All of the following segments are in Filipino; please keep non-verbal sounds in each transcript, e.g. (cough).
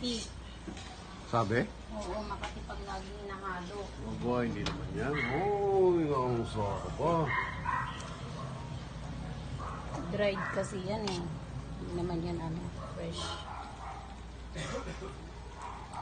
tea. Sabi? Oo, Makati pag laging nahalo. Aba, hindi naman yan. Uy, ang sarap. Dried kasi yan eh. Hindi naman yan ano, fresh.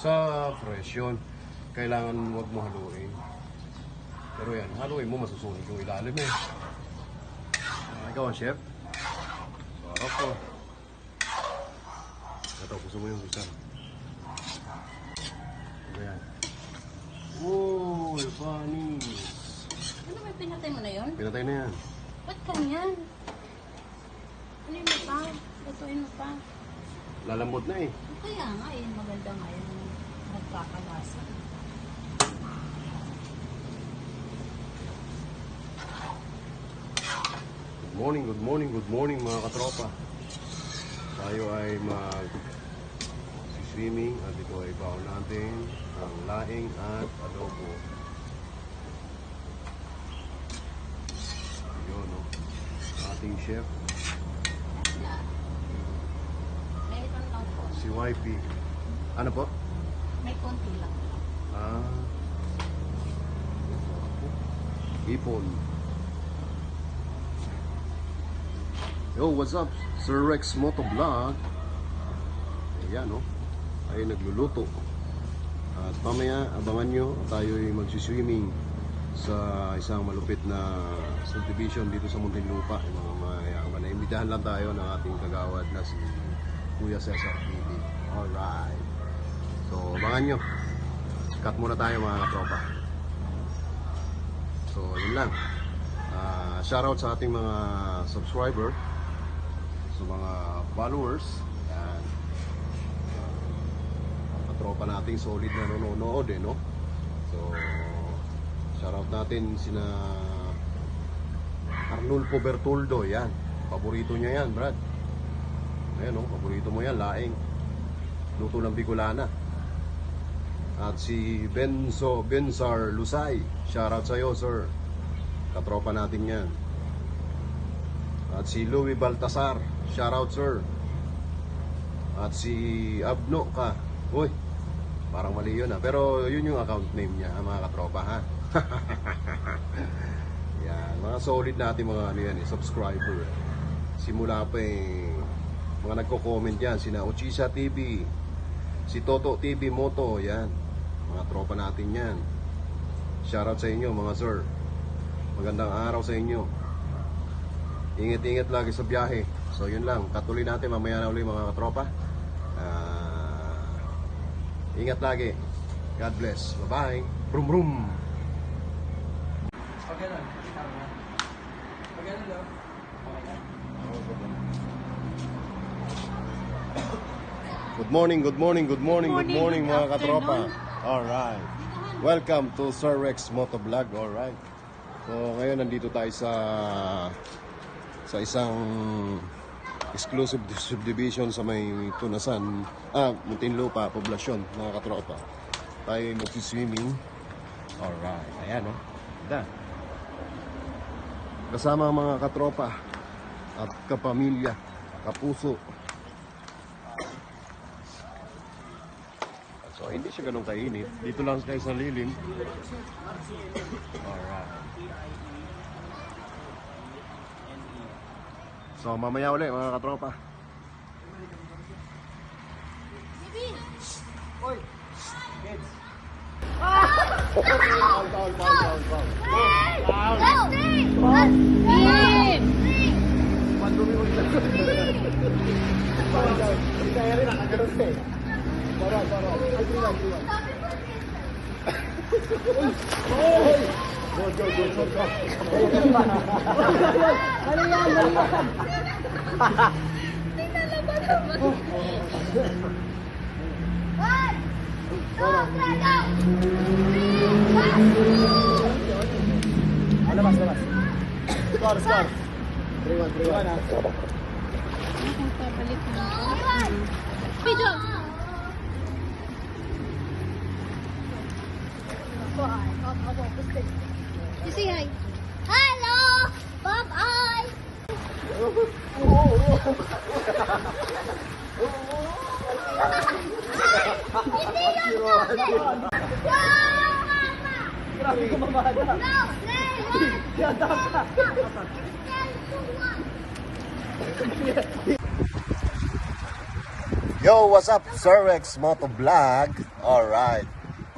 Sa fresh yun, kailangan wag mo haluin. Pero yan, haluin mo, masusunog yung ilalim eh. Ah, ikaw ang chef? Sarap po. Ito, gusto mo yung isa. Ano yan? Uy, panis. Ano may pinatay mo na yun? Pinatay na yan. Ba't ganyan? Ano mo pa? Lutuin mo pa. Lalambot na eh. Kaya nga eh, maganda nga yun. Nagkakalasa. Good morning, good morning, good morning mga katropa. Tayo ay mag swimming at ito ay baon natin ang laing at adobo. Yun, no? Ating chef, si YP. Ano po? May konti lang. Ah. Ipon. Yo, what's up? Sir Rex Motovlog. Ayan, no? Ay nagluluto. At mamaya, abangan nyo, tayo ay magsiswimming sa isang malupit na subdivision dito sa Muntinlupa. Yung mga mayaman. Imbitahan lang tayo ng ating kagawad na si Kuya Cesar TV. Alright. So, abangan nyo. Cut muna tayo mga katropa. So, yun lang. Ah, shoutout sa ating mga subscriber, sa mga followers, yan. Ang katropa nating solid na nanonood eh, no? So, shoutout natin sina Arnulfo Bertoldo, yan. Paborito niya yan, Brad. Ayan, no? Paborito mo yan, laing. Luto ng Bicolana. At si Benzo Bensar Lusay. Shoutout sa iyo, sir. Katropa natin yan. At si Louis Baltasar. Shoutout, sir. At si Abno ka. Uy, parang mali yun ah. Pero yun yung account name niya, ah, mga katropa ha. (laughs) yan, mga solid natin mga ano yan eh, subscriber. Simula pa eh, mga nagko-comment yan, sina Uchisa TV, si Toto TV Moto, yan. Mga tropa natin yan. Shoutout sa inyo mga sir. Magandang araw sa inyo. Ingat-ingat lagi sa biyahe. So yun lang, katuloy natin mamaya na ulit mga katropa. Ah, ingat lagi. God bless. Bye-bye. Brum brum. Kita mo. Pag ganun daw. Okay na. Good morning, good morning, good morning, good morning, Morning, good mga katropa. afternoon. Alright. Welcome to Sir Rex Motovlog. Alright. So ngayon nandito tayo sa sa isang exclusive subdivision sa may Tunasan, ah, Muntinlupa, poblasyon, mga katropa. Tayo magsiswimming. Alright. Ayan, no? Da. Kasama ang mga katropa at kapamilya, kapuso, So, hindi siya ganun kainit. Dito lang kayo sa lilim. Alright. So, mamaya ulit mga katropa. Oy! Kids! Mandumi mo dyan. Kaya rin, nakagaros ka eh. Tara, tara. Ay, triwan, triwan. Oy! Go, go, go, go, go. Ano yan? Ano yan? Ah, labas, labas. Score, score. 3-1, 3-1 ah. Kung pabalik mo. Video! You say hi. Hello! Bye-bye! Yo, what's up? Sir Rex Moto Vlog. Alright.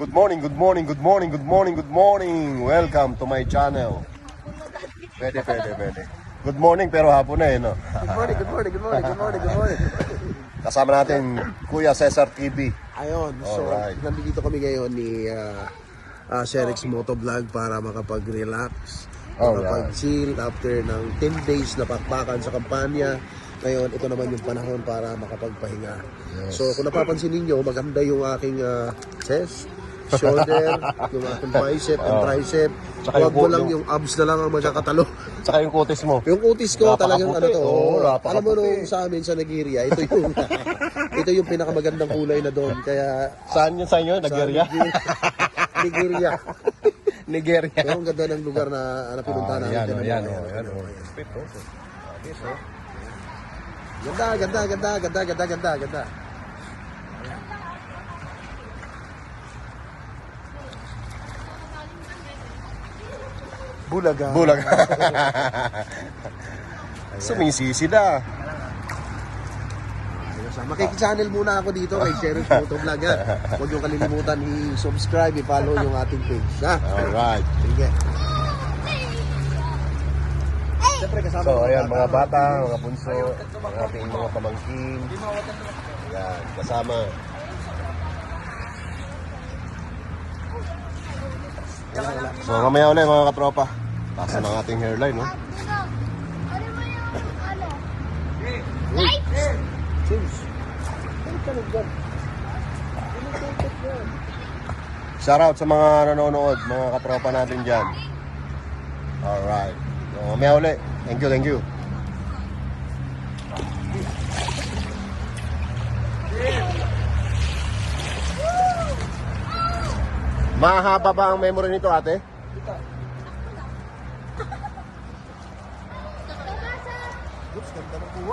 Good morning, good morning, good morning, good morning, good morning. Welcome to my channel. Pwede, pwede, pwede. Good morning pero hapon na eh, no? Good morning, good morning, good morning, good morning, good morning. Kasama natin Kuya Cesar TV. Ayun, so Alright. nandito kami ngayon ni uh, uh, Serex Motovlog para makapag-relax, Alright. makapag-chill after ng 10 days na pakpakan sa kampanya. Ngayon, ito naman yung panahon para makapagpahinga. So kung napapansin ninyo, maganda yung aking uh, chest, shoulder, yung aking bicep and Oh. tricep. Tsaka Huwag mo lang yung- abs na lang ang magkakatalo. Tsaka yung kutis mo. Yung kutis ko talagang ano to. Oh, alam mo nung sa amin sa Nigeria, ito yung (laughs) ito yung pinakamagandang kulay na doon. Kaya Saan yun sa inyo? Nigeria? (laughs) Nigeria. Nigeria. Pero ang ganda ng lugar na, na pinunta namin. Yan, Tinan mo, yan, ayan, yan. ayan. Ganda, ganda, ganda, ganda, ganda, ganda, ganda. Bulaga. Bulag. Sumisisi (laughs) na. Makikchannel muna ako dito kay Sheriff Motovlog. (laughs) ha. Huwag niyong kalilimutan i-subscribe, i-follow yung ating page. Ha? Alright. Sige. So, ayan, mga bata, mga bunso, ang ating mga pamangkin. Ayan, kasama. So, mamaya ulit mga katropa. Taas ng ating hairline, no? Ano? Ba yung ano? Light? James. Ano ka sa mga nanonood, mga katropa natin dyan. Alright. So, mamaya ulit. Thank you, thank you. Mahaba ba ang memory nito, ate?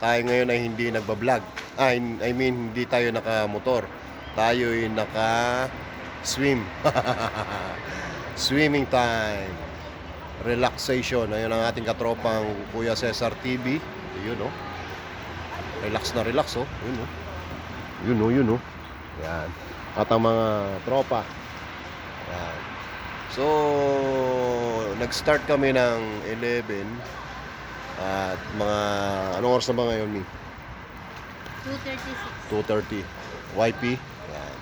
Tayo ngayon ay hindi nagbablog. Ah, I mean, hindi tayo nakamotor. Tayo ay naka-swim. (laughs) Swimming time. Relaxation. Ayun ang ating katropang Kuya Cesar TV. Ayun, oh. Relax na relax, oh. Yun, oh. Yun, oh, yun, oh. Yan. At ang mga tropa. Yan. So, nag-start kami ng 11 at mga anong oras na ba ngayon ni? 236. 2:30 YP. Yan.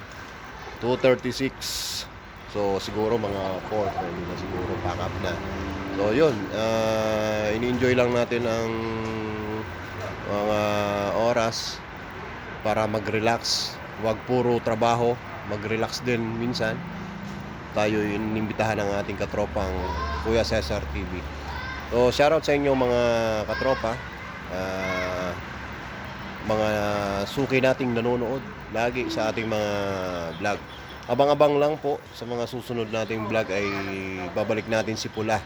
2:36. So siguro mga 4 pwede na siguro pack up na. So yun, ah, ini-enjoy lang natin ang mga oras para mag-relax. Huwag puro trabaho, mag-relax din minsan tayo inimbitahan ng ating katropang Kuya Cesar TV. So, shoutout sa inyo mga katropa. ah, mga suki nating nanonood lagi sa ating mga vlog. Abang-abang lang po sa mga susunod nating vlog ay babalik natin si Pula.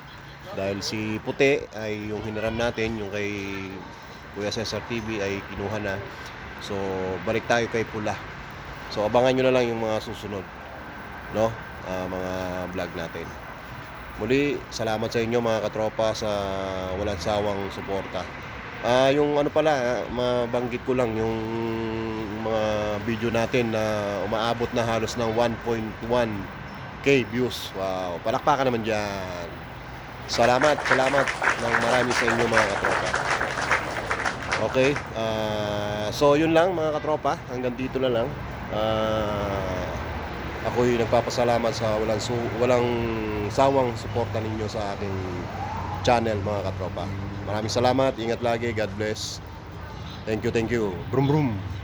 Dahil si Puti ay yung hiniram natin, yung kay Kuya Cesar TV ay kinuha na. So, balik tayo kay Pula. So, abangan nyo na lang yung mga susunod. No? Ah, mga vlog natin. Muli, salamat sa inyo mga katropa sa walang sawang suporta. Ah, yung ano pala, ah, mabanggit ko lang yung mga video natin na umaabot na halos ng 1.1k views. Wow, palakpakan naman diyan. Salamat, salamat ng marami sa inyo mga katropa. Okay, ah, so yun lang mga katropa, hanggang dito na lang. Ah, ako'y nagpapasalamat sa walang su walang sawang suporta ninyo sa aking channel mga katropa. Maraming salamat, ingat lagi, God bless. Thank you, thank you. Brum brum.